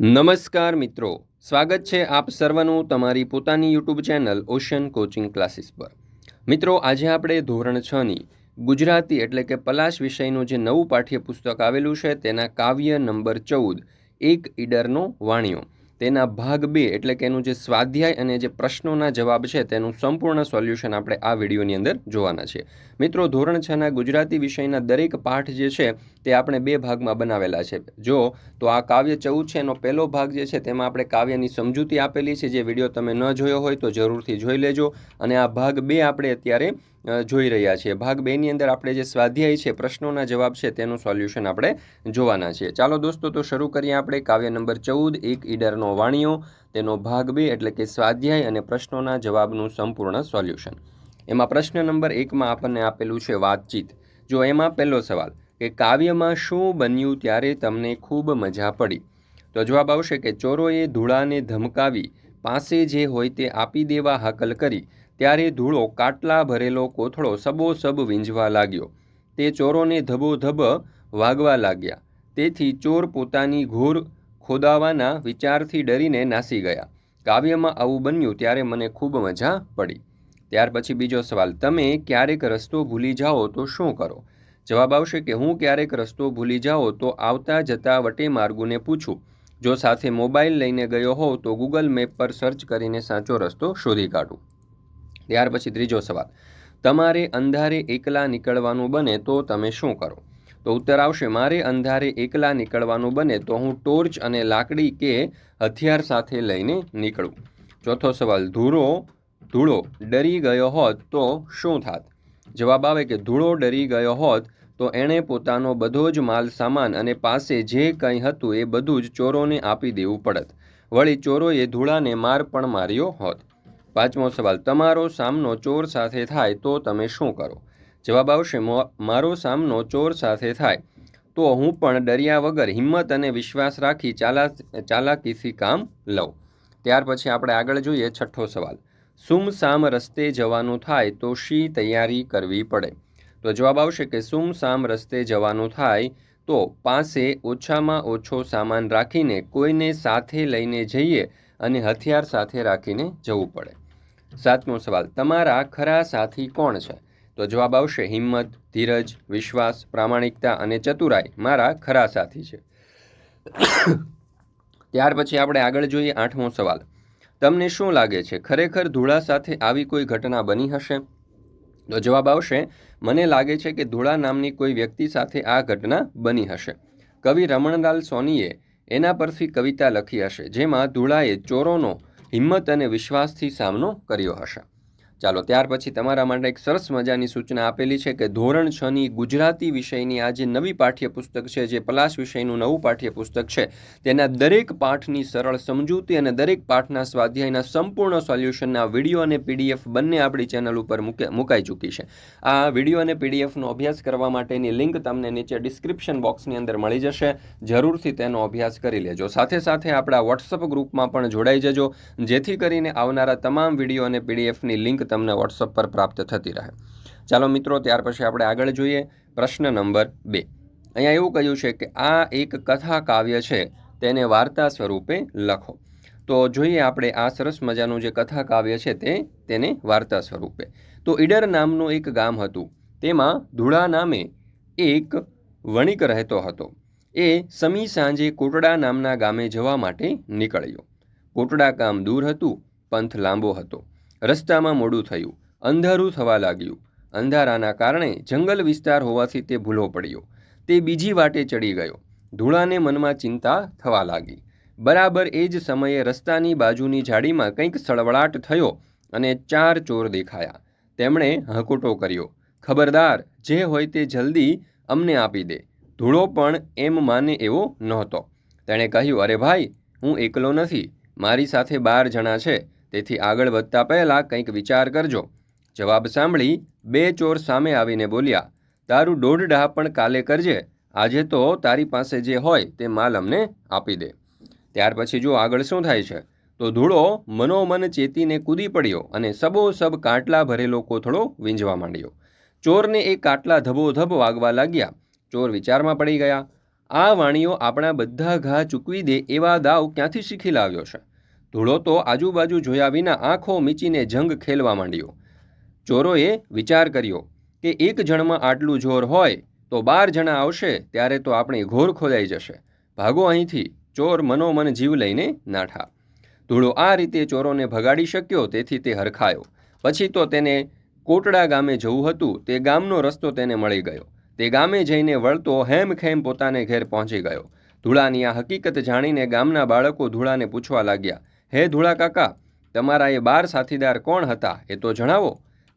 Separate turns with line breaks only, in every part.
નમસ્કાર મિત્રો. સ્વાગત છે આપ સર્વનું તમારી પોતાની YouTube channel ocean coaching classes પર. મિત્રો, આજે આપણે ધોરણ છની ગુજરાતી એટલે કે પલાશ વિષયનું જે નવું પાઠ્યપુસ્તક આવેલું છે તેના કાવ્ય નંબર ચૌદ, એક ઈડરનો વાણિયો. તેના ભાગ બે એટલે કે એનું જે સ્વાધ્યાય અને જે પ્રશ્નોના જવાબ છે તેનું સંપૂર્ણ સોલ્યુશન આપણે આ વિડીયોની અંદર જોવાના છે. મિત્રો, ધોરણ છના ગુજરાતી વિષયના દરેક પાઠ જે છે તે આપણે બે ભાગમાં બનાવેલા છે. જો, તો આ કાવ્ય ચૌદ છે, એનો પહેલો ભાગ જે છે તેમાં આપણે કાવ્યની સમજૂતી આપેલી છે. જે વીડિયો તમે ન જોયો હોય તો જરૂરથી જોઈ લેજો અને આ ભાગ બે આપણે અત્યારે જોઈ રહ્યા છીએ. ભાગ બેની અંદર આપણે જે સ્વાધ્યાય છે, પ્રશ્નોના જવાબ છે, તેનું સોલ્યુશન આપણે જોવાના છીએ. ચાલો દોસ્તો, તો શરૂ કરીએ આપણે કાવ્ય નંબર ચૌદ, એક ઈડરનો વાણિયો. તેનો ભાગ બે એટલે કે સ્વાધ્યાય અને પ્રશ્નોના જવાબનું સંપૂર્ણ સોલ્યુશન. એમાં પ્રશ્ન નંબર એકમાં આપણને આપેલું છે વાતચીત. જો એમાં પહેલો સવાલ કે કાવ્યમાં શું બન્યું ત્યારે તમને ખૂબ મજા પડી? તો જવાબ આવશે કે ચોરોએ ધૂળાને ધમકાવી, પાસે જે હોય તે આપી દેવા હાકલ કરી. ત્યારે ધૂળો કાટલા ભરેલો કોથળો સબોસબ વીંઝવા લાગ્યો. તે ચોરોને ધબોધબ વાગવા લાગ્યા. તેથી ચોર પોતાની ઘોર ખોદાવાના વિચારથી ડરીને નાસી ગયા. કાવ્યમાં આવું બન્યું ત્યારે મને ખૂબ મજા પડી. ત્યાર પછી બીજો સવાલ, તમે ક્યારેક રસ્તો ભૂલી જાઓ તો શું કરો? જવાબ આવશે કે હું ક્યારેક રસ્તો ભૂલી જાઓ તો આવતા જતા વટે માર્ગુને પૂછું. જો સાથે મોબાઈલ લઈને ગયો હોઉં તો ગૂગલ મેપ પર સર્ચ કરીને સાચો રસ્તો શોધી કાઢું. ત્યાર પછી ત્રીજો સવાલ. તમારે અંધારે એકલા નીકળવાનું બને તો તમે શું કરો? તો ઉત્તર આવશે, મારે અંધારે એકલા નીકળવાનું બને તો હું ટોર્ચ અને લાકડી કે હથિયાર સાથે લઈને નીકળું. ચોથો સવાલ, ધૂળો ધૂળો ડરી ગયો હોત તો શું થાત? જવાબ આવે કે ધૂળો ડરી ગયો હોત તો એણે પોતાનો બધો જ માલ, સામાન અને પાસે જે કંઈ હતું એ બધું જ ચોરોને આપી દેવું પડત. વળી ચોરોએ ધૂળાને માર પણ માર્યો હોત. પાંચમો સવાલ, તમારો સામનો ચોર સાથે થાય તો તમે શું કરો? જવાબ આવશે મારો સામનો ચોર સાથે થાય. તો હું પણ ડર્યા વગર હિંમત અને વિશ્વાસ રાખી ચાલા, ચાલાકીથી કામ લઉં. ત્યાર પછી આપણે આગળ જોઈએ છઠ્ઠો સવાલ. સુમસામ રસ્તે જવાનું થાય તો શી તૈયારી કરવી પડે? તો જવાબ આવશે કે સુમસામ રસ્તે જવાનું થાય તો પાસે ઓછામાં ઓછો સામાન રાખીને કોઈને સાથે લઈને જઈએ અને હથિયાર સાથે રાખીને જવું પડે. સાતમો સવાલ, તમારા ખરા સાથી કોણ છે? તો જવાબ આવશે હિંમત, ધીરજ, વિશ્વાસ, પ્રામાણિકતા અને ચતુરાઈ. મારા ખરા સાથી છે. ત્યાર પછી આપણે આગળ જોઈએ આઠમો સવાલ. તમને શું લાગે છે, ખરેખર ધૂળા સાથે આવી કોઈ ઘટના બની હશે? તો જવાબ આવશે, મને લાગે છે કે ધૂળા નામની કોઈ વ્યક્તિ સાથે આ ઘટના બની હશે. કવિ રમણલાલ સોનીએ એના પરથી કવિતા લખી હશે, જેમાં ધૂળાએ ચોરોનો હિંમત અને વિશ્વાસથી સામનો કર્યો હશે. ચાલો, ત્યાર પછી તમારા માટે એક સરસ મજાની સૂચના આપેલી છે કે ધોરણ છની ગુજરાતી વિષયની આ જે નવી પાઠ્યપુસ્તક છે, જે પલાશ વિષયનું નવું પાઠ્યપુસ્તક છે. તેના દરેક પાઠની સરળ સમજૂતી અને દરેક પાઠના સ્વાધ્યાયના સંપૂર્ણ સોલ્યુશનના વીડિયો અને પીડીએફ બંને આપણી ચેનલ ઉપર મુકાઈ ચૂકી છે. આ વીડિયો અને પીડીએફનો અભ્યાસ કરવા માટેની લિંક તમને નીચે ડિસ્ક્રિપ્શન બોક્સની અંદર મળી જશે. જરૂરથી તેનો અભ્યાસ કરી લેજો. સાથે સાથે આપણા વોટ્સઅપ ગ્રુપમાં પણ જોડાઈ જજો. જેથી કરીને આવનારા તમામ વીડિયો અને પીડીએફની લિંક તમને વોટ્સઅપ પર પ્રાપ્ત થતી રહે. ચાલો મિત્રો, ત્યાર પછી આપણે આગળ જોઈએ પ્રશ્ન નંબર બે. અહીંયા એવું કહ્યું છે કે આ એક કથા કાવ્ય છે, તેને વાર્તા સ્વરૂપે લખો. તો જોઈએ આપણે આ સરસ મજાનું જે કથા કાવ્ય છે તે, તેને વાર્તા સ્વરૂપે. તો ઈડર નામનું એક ગામ હતું. તેમાં ધૂળા નામે એક વણિક રહેતો હતો. એ સમી સાંજે કોટડા નામના ગામે જવા માટે નીકળ્યો. કોટડા ગામ દૂર હતું, પંથ લાંબો હતો. રસ્તામાં મોડું થયું. અંધારું થવા લાગ્યું. અંધારાના કારણે જંગલ વિસ્તાર હોવાથી તે ભૂલો પડ્યો. તે બીજી વાટે ચડી ગયો. ધૂળાને મનમાં ચિંતા થવા લાગી. બરાબર એ જ સમયે રસ્તાની બાજુની ઝાડીમાં કંઈક સળવળાટ થયો અને ચાર ચોર દેખાયા. તેમણે હકોટો કર્યો. ખબરદાર, જે હોય તે જલ્દી અમને આપી દે. ધૂળો પણ એમ માને એવો નહોતો. તેણે કહ્યું, અરે ભાઈ, હું એકલો નથી. મારી સાથે બાર જણા છે. તેથી આગળ વધતા પહેલાં કંઈક વિચાર કરજો. જવાબ સાંભળી બે ચોર સામે આવીને બોલ્યા, તારું દોઢ પણ કાલે કરજે, આજે તો તારી પાસે જે હોય તે માલ અમને આપી દે. ત્યાર પછી જો આગળ શું થાય છે. તો ધૂળો મનોમન ચેતીને કૂદી પડ્યો અને સબોસબ કાટલા ભરેલો કોથળો વીંજવા માંડ્યો. ચોરને એ કાટલા ધબોધબ વાગવા લાગ્યા. ચોર વિચારમાં પડી ગયા, આ વાણીઓ આપણા બધા ઘા ચૂકવી દે એવા દાવ ક્યાંથી શીખી લાવ્યો છે? ધૂળો તો આજુબાજુ જોયા વિના આંખો મીચીને જંગ ખેલવા માંડ્યો. ચોરોએ વિચાર કર્યો કે એક જણમાં આટલું જોર હોય તો બાર જણા આવશે ત્યારે તો આપણી ઘોર ખોદાઈ જશે. ભાગો અહીંથી, ચોર મનોમન જીવ લઈને નાઠા. ધૂળો આ રીતે ચોરોને ભગાડી શક્યો તેથી તે હરખાયો. પછી તો તેને કોટડા ગામે જવું હતું, તે ગામનો રસ્તો તેને મળી ગયો. તે ગામે જઈને વળતો હેમખેમ પોતાને ઘેર પહોંચી ગયો. ધૂળાની આ હકીકત જાણીને ગામના બાળકો ધૂળાને પૂછવા લાગ્યા હે ધૂળા કાકા, તમારા એ બાર સાથીદાર કોણ હતા એ તો જણાવો?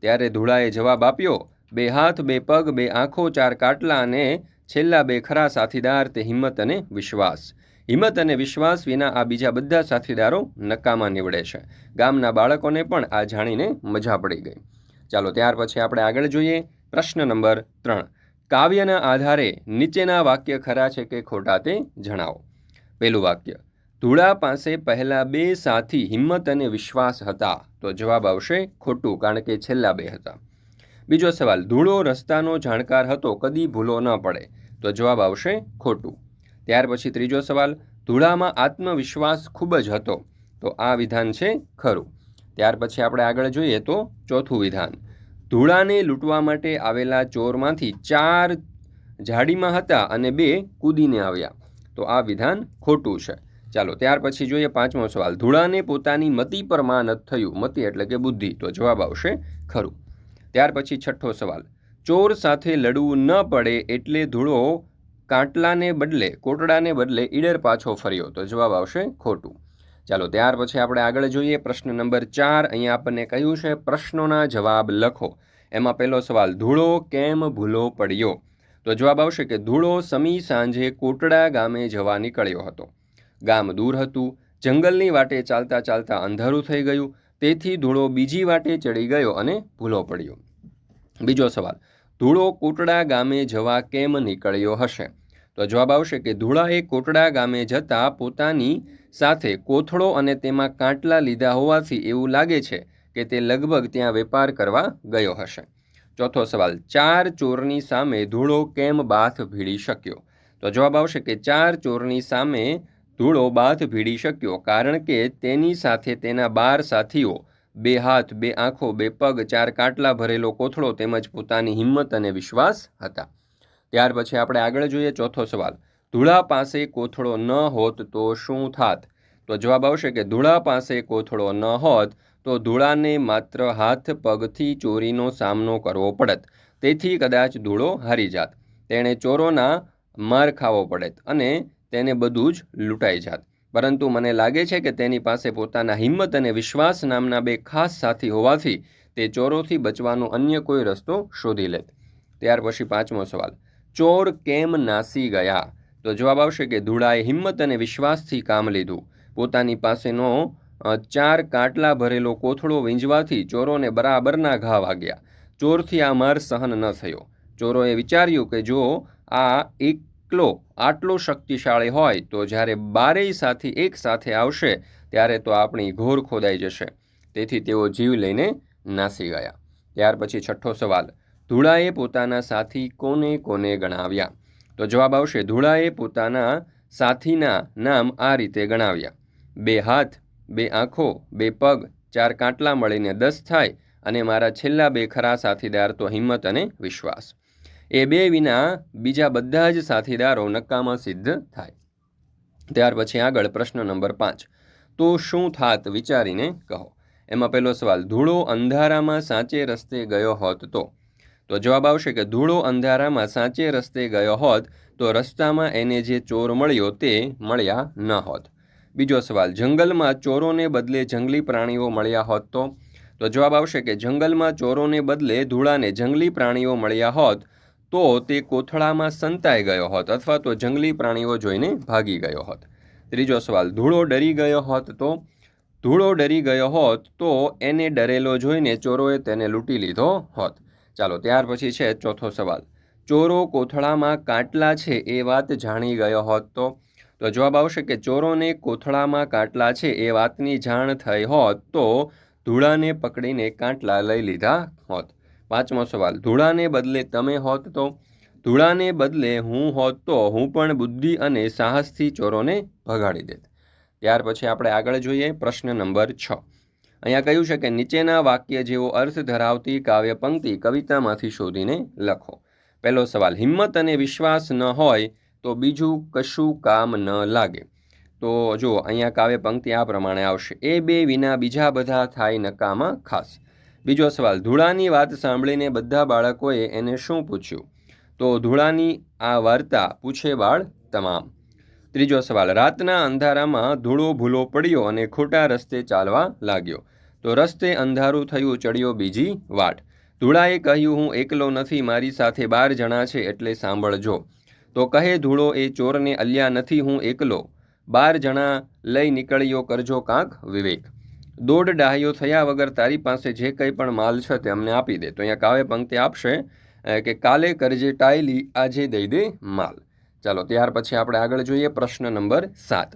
ત્યારે ધૂળાએ જવાબ આપ્યો, બે હાથ, બે પગ, બે આંખો, ચાર કાટલા અને છેલ્લા બે ખરા સાથીદાર તે હિંમત અને વિશ્વાસ. હિંમત અને વિશ્વાસ વિના આ બીજા બધા સાથીદારો નકામા નીવડે છે. ગામના બાળકોને પણ આ જાણીને મજા પડી ગઈ. ચાલો ત્યાર પછી આપણે આગળ જોઈએ પ્રશ્ન નંબર ત્રણ. કાવ્યના આધારે નીચેના વાક્ય ખરા છે કે ખોટા તે જણાવો. પહેલું વાક્ય. ધૂળા પાસે પહેલા બે સાથી હિંમત અને વિશ્વાસ હતા. તો જવાબ આવશે ખોટું, કારણ કે છેલ્લા બે હતા. બીજો સવાલ, ધૂળો રસ્તાનો જાણકાર હતો, કદી ભૂલો ન પડે. તો જવાબ આવશે ખોટું. ત્યાર પછી ત્રીજો સવાલ, ધૂળામાં આત્મવિશ્વાસ ખૂબ જ હતો. તો આ વિધાન છે ખરું. ત્યાર પછી આપણે આગળ જોઈએ તો ચોથું વિધાન. ધૂળાને લૂંટવા માટે આવેલા ચોરમાંથી ચાર ઝાડીમાં હતા અને બે કૂદીને આવ્યા. તો આ વિધાન ખોટું છે. ચાલો, ત્યાર પછી જોઈએ પાંચમો સવાલ. ધૂળાને પોતાની મતિ પર માન થયું. મતિ એટલે કે બુદ્ધિ. તો જવાબ આવશે ખરું. ત્યાર પછી છઠ્ઠો સવાલ. ચોર સાથે લડવું ન પડે એટલે ધૂળો કાંટલાને બદલે, કોટડાને બદલે ઈડર પાછો ફર્યો. તો જવાબ આવશે ખોટું. ચાલો, ત્યાર પછી આપણે આગળ જોઈએ પ્રશ્ન નંબર ચાર. અહીંયા આપણને કહ્યું છે, પ્રશ્નોના જવાબ લખો. એમાં પહેલો સવાલ, ધૂળો કેમ ભૂલો પડ્યો? તો જવાબ આવશે કે ધૂળો સમી સાંજે કોટડા ગામે જવા નીકળ્યો હતો. ગામ દૂર હતું. જંગલની વાટે ચાલતા ચાલતા અંધારું થઈ ગયું. તેથી ધૂળો બીજી વાટે ચડી ગયો અને ભૂલો પડ્યો. બીજો સવાલ, ધૂળો કોટડા ગામે જવા કેમ નીકળ્યો હશે? તો જવાબ આવશે કે ધૂળાએ કોટડા ગામે જતા પોતાની સાથે કોથળો અને તેમાં કાંટલા લીધા હોવાથી એવું લાગે છે કે તે લગભગ ત્યાં વેપાર કરવા ગયો હશે. ચોથો સવાલ, ચાર ચોરની સામે ધૂળો કેમ બાથ ભીડી શક્યો? તો જવાબ આવશે કે ચાર ચોરની સામે ધૂળો બાથ ભીડી શક્યો, કારણ કે તેની સાથે તેના બાર સાથીઓ, બે હાથ, બે આંખો, બે પગ, ચાર કાટલા ભરેલો કોથળો તેમજ પોતાની હિંમત અને વિશ્વાસ હતા. ત્યાર પછી આપણે આગળ જોઈએ ચોથો સવાલ. ધૂળા પાસે કોથળો ન હોત તો શું થાત? તો જવાબ આવશે કે ધૂળા પાસે કોથળો ન હોત તો ધૂળાને માત્ર હાથ, પગથી ચોરીનો સામનો કરવો પડત. તેથી કદાચ ધૂળો હારી જાત. તેણે ચોરોના માર ખાવો પડત અને તેને બધું જ લૂંટાઈ જાત. પરંતુ મને લાગે છે કે તેની પાસે પોતાના હિંમત અને વિશ્વાસ નામના બે ખાસ સાથી હોવાથી તે ચોરોથી બચવાનો અન્ય કોઈ રસ્તો શોધી લેત. ત્યાર પછી પાંચમો સવાલ. ચોર કેમ નાસી ગયા? તો જવાબ આવશે કે ધૂળાએ હિંમત અને વિશ્વાસથી કામ લીધું. પોતાની પાસેનો ચાર કાટલા ભરેલો કોથળો વીંજવાથી ચોરોને બરાબરના ઘા વાગ્યા. ચોરથી આ માર સહન ન થયો. ચોરોએ વિચાર્યું કે જો આ એકલો આટલો શક્તિશાળી હોય તો જ્યારે બારેય સાથી એક સાથે આવશે, ત્યારે તો આપણી ઘોર ખોદાઈ જશે. તેથી તેઓ જીવ લઈને નાસી ગયા. ત્યાર પછી છઠ્ઠો સવાલ, ધૂળાએ પોતાના સાથી કોને કોને ગણાવ્યા? તો જવાબ આવશે, ધૂળાએ પોતાના સાથીના નામ આ રીતે ગણાવ્યા. બે હાથ, બે આંખો, બે પગ, ચાર કાંટલા મળીને દસ થાય અને મારા છેલ્લા બે ખરા સાથીદાર તો હિંમત અને વિશ્વાસ. એ બે વિના બીજા બધા જ સાથીદારો નક્કામાં સિદ્ધ થાય. ત્યાર પછી આગળ પ્રશ્ન નંબર પાંચ. તો શું થાત વિચારીને કહો. એમાં પહેલો સવાલ, ધૂળો અંધારામાં સાચે રસ્તે ગયો હોત તો? તો જવાબ આવશે કે ધૂળો અંધારામાં સાચે રસ્તે ગયો હોત તો રસ્તામાં એને જે ચોર મળ્યો તે મળ્યા ન હોત. બીજો સવાલ, જંગલમાં ચોરોને બદલે જંગલી પ્રાણીઓ મળ્યા હોત તો? તો જવાબ આવશે કે જંગલમાં ચોરોને બદલે ધૂળાને જંગલી પ્રાણીઓ મળ્યા હોત તો તે કોથળામાં સંતાઈ ગયો હોત અથવા તો જંગલી પ્રાણીઓ જોઈને ભાગી ગયો હોત. ત્રીજો સવાલ, ધૂળો ડરી ગયો હોત તો? ધૂળો ડરી ગયો હોત તો એને ડરેલો જોઈને ચોરોએ તેને લૂંટી લીધો હોત. ચાલો, ત્યાર પછી છે ચોથો સવાલ. ચોરો કોથળામાં કાટલા છે એ વાત જાણી ગયો હોત તો? તો જવાબ આવશે કે ચોરોને કોથળામાં કાટલા છે એ વાતની જાણ થઈ હોત તો ધૂળાને પકડીને કાંટલા લઈ લીધા હોત. પાંચમો સવાલ, ધૂળાને બદલે તમે હોત તો? ધૂળાને બદલે હું હોત તો હું પણ બુદ્ધિ અને સાહસથી ચોરોને ભગાડી દેત. ત્યાર પછી આપણે આગળ જોઈએ પ્રશ્ન નંબર છ. અહીંયા કહ્યું છે કે નીચેના વાક્ય જેવો અર્થ ધરાવતી કાવ્ય પંક્તિ કવિતામાંથી શોધીને લખો. પહેલો સવાલ, હિંમત અને વિશ્વાસ ન હોય તો બીજું કશું કામ ન લાગે. તો જો અહીંયા કાવ્ય પંક્તિ આ પ્રમાણે આવશે. એ બે વિના બીજા બધા થાય નકામા ખાસ. બીજો સવાલ, ધૂળાની વાત સાંભળીને બધા બાળકોએ એને શું પૂછ્યું? તો ધૂળાની આ વાર્તા પૂછે બાળ તમામ. ત્રીજો સવાલ, રાતના અંધારામાં ધૂળો ભૂલો પડ્યો અને ખોટા રસ્તે ચાલવા લાગ્યો. તો રસ્તે અંધારું થયું, ચડ્યો બીજી વાટ. ધૂળાએ કહ્યું, હું એકલો નથી, મારી સાથે બાર જણા છે, એટલે સાંભળજો. તો કહે, ધૂળો એ ચોરને અલ્યા નથી, હું એકલો. બાર જણા લઈ નીકળ્યો, કરજો કાંક વિવેક. દોઢ ડાહ્યો થયા વગર તારી પાસે જે કંઈ પણ માલ છે તે અમને આપી દે. તો અહીંયા કાવ્ય પંક્તિ આપશે કે કાલે કરજે ટાયલી, આજે દઈ દે માલ. ચાલો, ત્યાર પછી આપણે આગળ જોઈએ પ્રશ્ન નંબર સાત.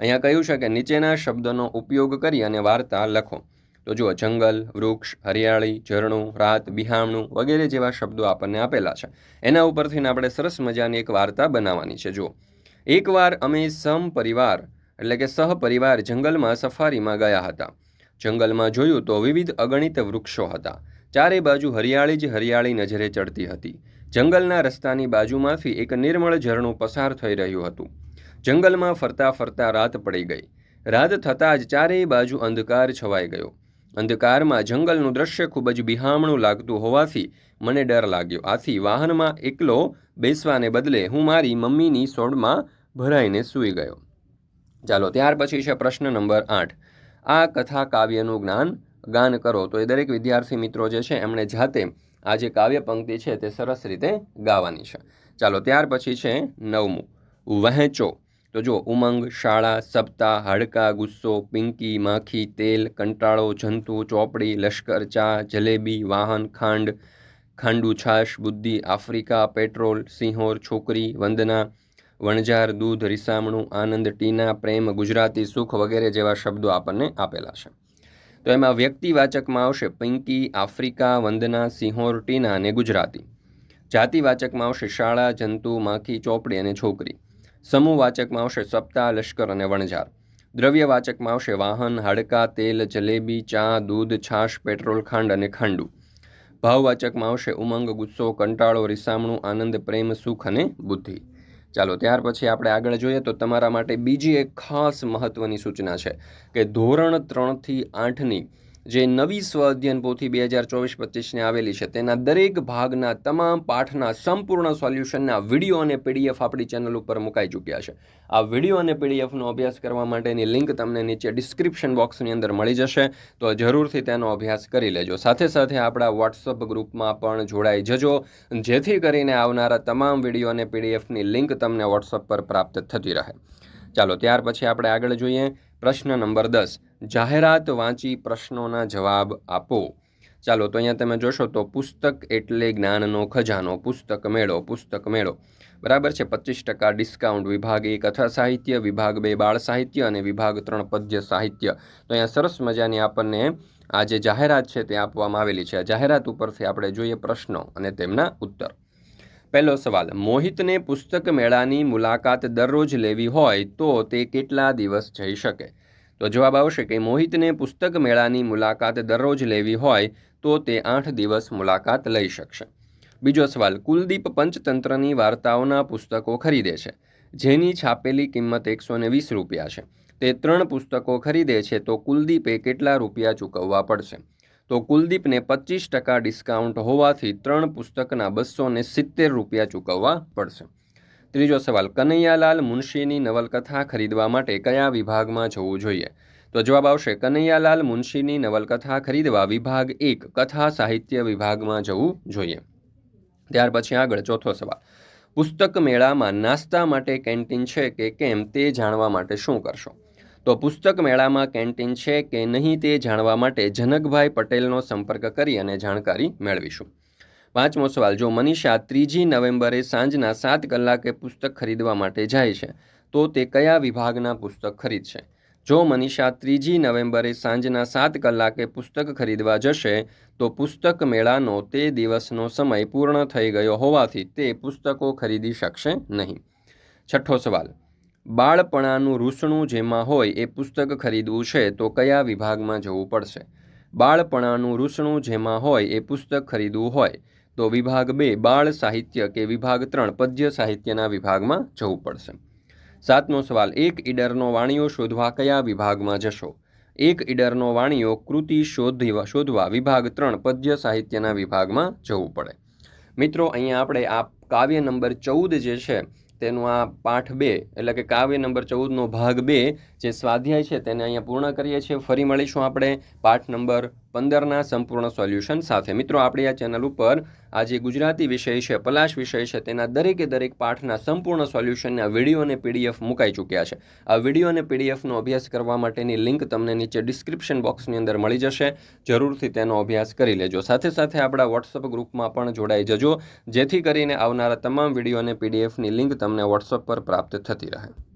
અહીંયા કહ્યું છે કે નીચેના શબ્દનો ઉપયોગ કરી અને વાર્તા લખો. તો જુઓ, જંગલ, વૃક્ષ, હરિયાળી, ઝરણું, રાત, બિહામણું વગેરે જેવા શબ્દો આપણને આપેલા છે. એના ઉપરથી આપણે સરસ મજાની એક વાર્તા બનાવવાની છે. જુઓ, એકવાર અમે સમ પરિવાર એટલે કે સહપરિવાર જંગલમાં સફારીમાં ગયા હતા. જંગલમાં જોયું તો વિવિધ અગણિત વૃક્ષો હતા. ચારે બાજુ હરિયાળી જ હરિયાળી નજરે ચડતી હતી. જંગલના રસ્તાની બાજુમાંથી એક નિર્મળ ઝરણું પસાર થઈ રહ્યું હતું. જંગલમાં ફરતા ફરતા રાત પડી ગઈ. રાત થતાં જ ચારેય બાજુ અંધકાર છવાઈ ગયો. અંધકારમાં જંગલનું દ્રશ્ય ખૂબ જ બિહામણું લાગતું હોવાથી મને ડર લાગ્યો. આથી વાહનમાં એકલો બેસવાને બદલે હું મારી મમ્મીની સોડમાં ભરાઈને સૂઈ ગયો. ચાલો, ત્યાર પછી છે પ્રશ્ન નંબર આઠ. આ કથા કાવ્યનું જ્ઞાન ગાન કરો. તો એ દરેક વિદ્યાર્થી મિત્રો જે છે, એમણે જાતે આ જે કાવ્ય પંક્તિ છે, તે સરસ રીતે ગાવાની છે. ચાલો, ત્યાર પછી છે નવમું. વહેંચો. તો જો ઉમંગ, શાળા, સપ્તાહ, હાડકા, ગુસ્સો, પિંકી, માખી, તેલ, કંટાળો, જંતુ, ચોપડી, લશ્કર, ચા, જલેબી, વાહન, ખાંડ ખાંડુ છાશ બુદ્ધિ, આફ્રિકા, પેટ્રોલ, સિંહોર, છોકરી, વંદના વણઝાર, દૂધ, રીસામણું, આનંદ, ટીના, પ્રેમ, ગુજરાતી, સુખ વગેરે જેવા શબ્દો આપણને આપેલા છે. તો એમાં વ્યક્તિવાચકમાં આવશે પિંકી, આફ્રિકા, વંદના, સિંહોર, ટીના અને ગુજરાતી. જાતિવાચકમાં આવશે શાળા, જંતુ, માખી, ચોપડી અને છોકરી. સમૂહવાચકમાં આવશે સપ્તાહ લશ્કર અને વણઝાર. દ્રવ્યવાચકમાં આવશે વાહન, હાડકા, તેલ, જલેબી, ચા, દૂધ, છાશ, પેટ્રોલ, ખાંડ અને ખાંડુ. ભાવવાચકમાં આવશે ઉમંગ, ગુસ્સો, કંટાળો, રીસામણું, આનંદ, પ્રેમ, સુખ અને બુદ્ધિ. ચાલો, ત્યાર પછી આપણે આગળ જોઈએ તો તમારા માટે બીજી એક ખાસ મહત્ત્વની સૂચના છે કે ધોરણ ત્રણથી આઠની જે નવી સ્વ અધ્યયન પોથી બે હજાર ચોવીસ પચીસને આવેલી છે, તેના દરેક ભાગના તમામ પાઠના સંપૂર્ણ સોલ્યુશનના વીડિયો અને પીડીએફ આપણી ચેનલ ઉપર મુકાઈ ચૂક્યા છે. આ વીડિયો અને પીડીએફનો અભ્યાસ કરવા માટેની લિંક તમને નીચે ડિસ્ક્રિપ્શન બોક્સની અંદર મળી જશે, તો જરૂરથી તેનો અભ્યાસ કરી લેજો. સાથે સાથે આપણા વોટ્સઅપ ગ્રુપમાં પણ જોડાઈ જજો, જેથી કરીને આવનારા તમામ વીડિયો અને પીડીએફની લિંક તમને વોટ્સઅપ પર પ્રાપ્ત થતી રહે. ચાલો, ત્યાર પછી આપણે આગળ જોઈએ. પ્રશ્ન નંબર દસ. જાહેરાત વાંચી પ્રશ્નોના જવાબ આપો. ચાલો, તો અહીંયા તમે જોશો તો પુસ્તક એટલે જ્ઞાનનો ખજાનો. પુસ્તક મેળો પુસ્તક મેળો. બરાબર છે, પચીસ ટકા ડિસ્કાઉન્ટ વિભાગ એ કથા સાહિત્ય વિભાગ બે, બાળ સાહિત્ય અને વિભાગ ત્રણ, પદ્ય સાહિત્ય. તો અહીંયા સરસ મજાની આપણને આ જે જાહેરાત છે તે આપવામાં આવેલી છે. જાહેરાત ઉપરથી આપણે જોઈએ પ્રશ્નો અને તેમના ઉત્તર. પહેલો સવાલ, મોહિતને પુસ્તક મેળાની મુલાકાત દરરોજ લેવી હોય તો તે કેટલા દિવસ જઈ શકે? તો જવાબ આવશે કે મોહિતને પુસ્તક મેળાની મુલાકાત દરરોજ લેવી હોય તો તે આઠ દિવસ મુલાકાત લઈ શકશે. બીજો સવાલ, કુલદીપ પંચતંત્રની વાર્તાઓના પુસ્તકો ખરીદે છે. જેની છાપેલી કિંમત એકસો ને વીસ રૂપિયા છે. તે ત્રણ પુસ્તકો ખરીદે છે તો કુલદીપે કેટલા રૂપિયા ચૂકવવા પડશે? તો કુલદીપને પચીસ ટકા ડિસ્કાઉન્ટ હોવાથી ત્રણ પુસ્તકના બસો ને સિત્તેર રૂપિયા ચૂકવવા પડશે. ત્રીજો સવાલ, કનૈયાલાલ મુનશીની નવલકથા ખરીદવા માટે કયા વિભાગમાં જવું જોઈએ? તો જવાબ આવશે, કનૈયાલાલ મુનશીની નવલકથા ખરીદવા વિભાગ એક, કથા સાહિત્ય વિભાગમાં જવું જોઈએ. ત્યાર પછી આગળ ચોથો સવાલ, પુસ્તક મેળામાં નાસ્તા માટે કેન્ટીન છે કે કેમ તે જાણવા માટે શું કરશો? તો પુસ્તક મેળામાં કેન્ટીન છે કે નહીં તે જાણવા માટે જનકભાઈ પટેલનો સંપર્ક કરી અને જાણકારી મેળવીશું. પાંચમો સવાલ, જો મનીષા ત્રીજી નવેમ્બરે સાંજના સાત કલાકે પુસ્તક ખરીદવા માટે જાય છે, તો તે કયા વિભાગના પુસ્તક ખરીદશે? જો મનીષા ત્રીજી નવેમ્બરે સાંજના સાત કલાકે પુસ્તક ખરીદવા જશે, તો પુસ્તક મેળાનો તે દિવસનો સમય પૂર્ણ થઈ ગયો હોવાથી તે પુસ્તકો ખરીદી શકશે નહીં. છઠ્ઠો સવાલ બાળપણાનું રૂસણું જેમાં હોય એ પુસ્તક ખરીદવું છે, તો કયા વિભાગમાં જવું પડશે? બાળપણાનું રૂસણું જેમાં હોય એ પુસ્તક ખરીદવું હોય, તો વિભાગ બે, બાળ સાહિત્ય કે વિભાગ ત્રણ, પદ્ય સાહિત્યના વિભાગમાં જવું પડશે. સાતમો સવાલ, એક ઈડરનો વાણિયો શોધવા કયા વિભાગમાં જશો? એક ઈડરનો વાણિયો કૃતિ શોધવા શોધવા, વિભાગ ત્રણ, પદ્ય સાહિત્યના વિભાગમાં જવું પડે. મિત્રો, અહીંયા આપણે આ કાવ્ય નંબર ચૌદ જે છે તેનું આ પાઠ બે, એટલે કે કાવ્ય નંબર ચૌદનો ભાગ બે જે સ્વાધ્યાય છે તેને અહીંયા પૂર્ણ કરીએ છીએ. ફરી મળીશું આપણે પાઠ નંબર પંદરના સંપૂર્ણ સોલ્યુશન સાથે. મિત્રો, આપણી આ ચેનલ ઉપર આ જે ગુજરાતી વિષય છે, પલાશ વિષય છે, તેના દરેકે દરેક પાઠના સંપૂર્ણ સોલ્યુશનના વીડિયો અને પીડીએફ મુકાઈ ચૂક્યા છે. આ વીડિયો અને પીડીએફનો અભ્યાસ કરવા માટેની લિંક તમને નીચે ડિસ્ક્રિપ્શન બોક્સની અંદર મળી જશે. જરૂરથી તેનો અભ્યાસ કરી લેજો. સાથે સાથે આપણા વોટ્સઅપ ગ્રુપમાં પણ જોડાઈ જજો, જેથી કરીને આવનારા તમામ વીડિયો અને પીડીએફની લિંક તમને વોટ્સઅપ પર પ્રાપ્ત થતી રહે.